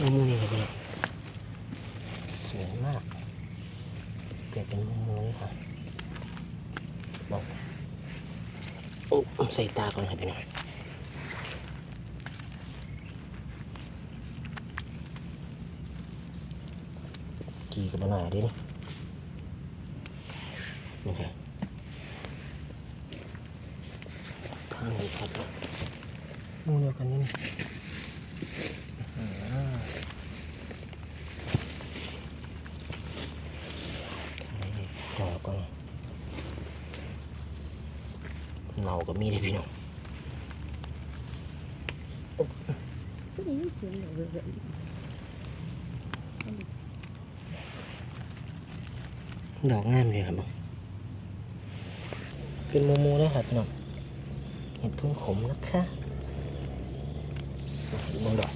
มุมนี้ครับพี่น้องสวยมากเกิดเป็นมุมนี้ค่ะบอกโอ้ใส่ตาก่อนครับพี่น้องกีกับหน่อยดินี่นี่ครับข้างนี้ครับมุมเดียวกันนี่นี่ ขอก่อน เมาก็มีได้พี่น้องดอกงามเลยครับเป็นมูมูแล้วครับพี่น้องเห็ดพึ่งขมนะคะมองดอก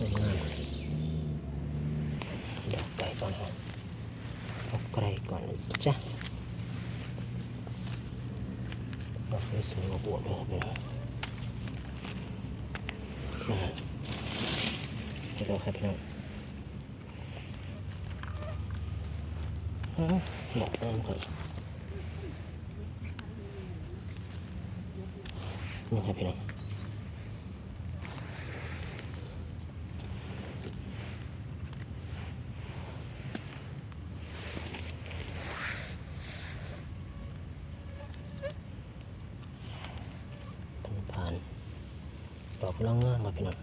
งามงามดอกไก่ก่อนครับดอกไก่ก่อนนะจ้ะดอกสวยๆอวบๆเลยครับพี่น้องนะฮะเดี๋ยวครับพี่น้องอ้าวดอกงามครับนี่ครับพี่น้อง ผ่านผ่านดอกกำลังงามครับพี่น้อง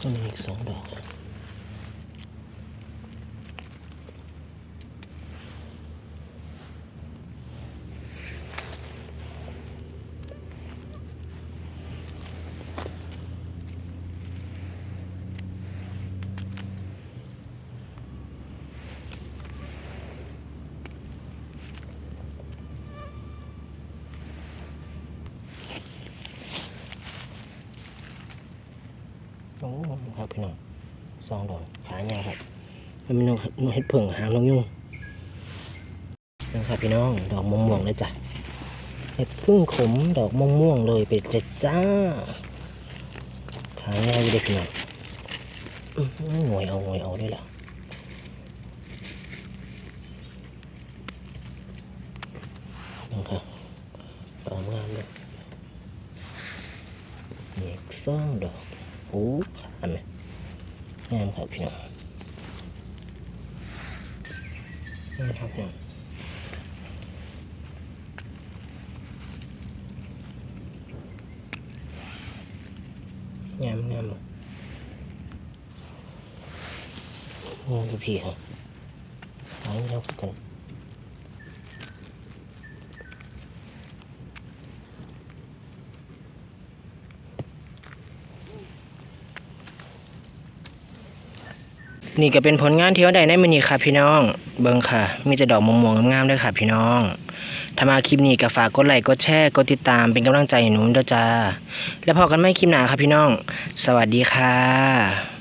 ก็มีอีกสองดอก ครับโอ้ครับพี่น้องสองดอกขายาวครับเป็นเมนูหนูเห็ดเผิ่งหางนกยุ่งนะครับพี่น้องดอกม่วงๆเลยจ้ะเห็ดพึ่งขมดอกม่วงๆเลยไปเลยจ้าขายง่ายเด็กพี่น้องหวยเอาหน่วยเอาด้วยล่ะนะครับดอกงามเลยมีอีกสองดอก โอ้ขาไหมงามครับพี่น้องงามครับพี่น้องงามงามงามดูพี่ครับหายแล้วกัน นี่ก็เป็นผลงานที่เขาได้ในมือนี้ค่ะพี่น้อง เบิ้งค่ะ มีแต่ดอกม่วงงามๆด้วยค่ะพี่น้องถ้ามาคลิปนี้ก็ฝากกดไลค์กดแชร์กดติดตามเป็นกำลังใจให้หนูด้วยจ้า แล้วพอกันไม่คลิปหนาค่ะพี่น้อง สวัสดีค่ะ